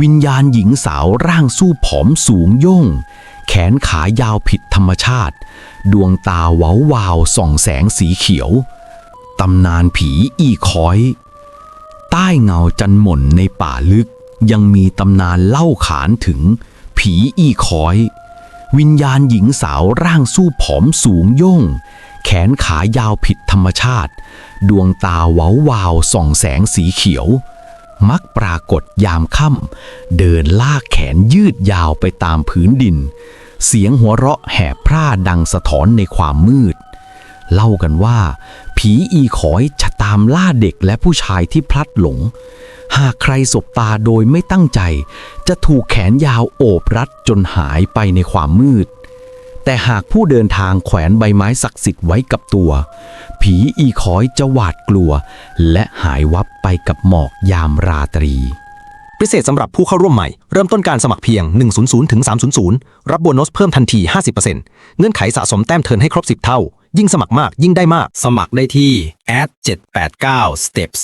วิญญาณหญิงสาวร่างสู้ผอมสูงโย่ง แขนขายาวผิดธรรมชาติ ดวงตาเว้าวาวส่องแสงสีเขียว ตำนานผีอีคอย ใต้เงาจันหม่นในป่าลึก ยังมีตำนานเล่าขานถึง ผีอีคอย วิญญาณหญิงสาวร่างสู้ผอมสูงโย่ง แขนขายาวผิดธรรมชาติ ดวงตาเว้าวาวส่องแสงสีเขียว มักปรากฏยามค่ำเดินลากแขนยืดยาวไปตามพื้นดิน เสียงหัวเราะแหบพร่าดังสะท้อนในความมืด เล่ากันว่า ผีอีขอยจะตามล่าเด็กและผู้ชายที่พลัดหลง หากใครสบตาโดยไม่ตั้งใจ จะถูกแขนยาวโอบรัดจนหายไปในความมืด แต่หากผู้เดินทางแขวนใบไม้ศักดิ์สิทธิ์ไว้กับตัว ผีอีขอยจะหวาดกลัว และหายวับไปกับหมอกยามราตรี พิเศษสำหรับผู้เข้าร่วมใหม่ เริ่มต้นการสมัครเพียง 100ถึง300 รับโบนัสเพิ่มทันที 50%เงื่อนไขสะสมแต้มเทิร์นให้ครบ 10 เท่า ยิ่งสมัครมากยิ่งได้มาก สมัครได้ที่ at 789 steps